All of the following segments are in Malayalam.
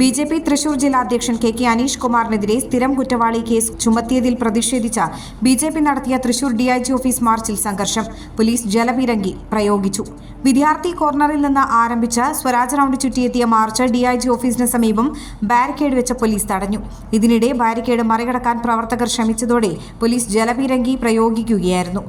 ബി ജെ പി തൃശൂർ ജില്ലാ അധ്യക്ഷൻ കെ കെ അനീഷ് കുമാറിനെതിരെ സ്ഥിരം കുറ്റവാളി കേസ് ചുമത്തിയതിൽ പ്രതിഷേധിച്ച ബി ജെ പി നടത്തിയ Thrissur D I G office മാർച്ചിൽ സംഘർഷം. പോലീസ് ജലപീരങ്കി പ്രയോഗിച്ചു. വിദ്യാർത്ഥി കോർണറിൽ നിന്ന് ആരംഭിച്ച സ്വരാജ് റൗണ്ട് ചുറ്റിയെത്തിയ മാർച്ച് ഡി ഐ ജി ഓഫീസിന് സമീപം ബാരിക്കേഡ് വെച്ച പോലീസ് തടഞ്ഞു. ഇതിനിടെ ബാരിക്കേഡ് മറികടക്കാൻ പ്രവർത്തകർ ശ്രമിച്ചതോടെ പോലീസ് ജലപീരങ്കി പ്രയോഗിക്കുകയായിരുന്നു.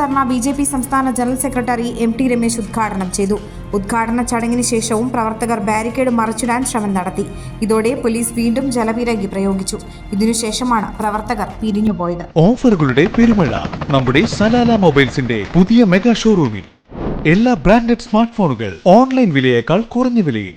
ധർണ ബി ജെ പി സംസ്ഥാന general secretary M T Ramesh ഉദ്ഘാടനം ചെയ്തു. ഉദ്ഘാടന ചടങ്ങിന് ശേഷവും പ്രവർത്തകർ ബാരിക്കേഡ് മറിച്ചിടാൻ ശ്രമം നടത്തി. ഇതോടെ പോലീസ് വീണ്ടും ജലപീരങ്കി പ്രയോഗിച്ചു. ഇതിനുശേഷമാണ് പ്രവർത്തകർ പിരിഞ്ഞുപോയത്. ഓഫറുകളുടെ പെരുമഴ നമ്മുടെ സലാല മൊബൈൽസിന്റെ പുതിയ മെഗാ ഷോറൂമിൽ. എല്ലാ ബ്രാൻഡഡ് സ്മാർട്ട് ഫോണുകൾ ഓൺലൈൻ വിലയേക്കാൾ കുറഞ്ഞ വിലയിൽ.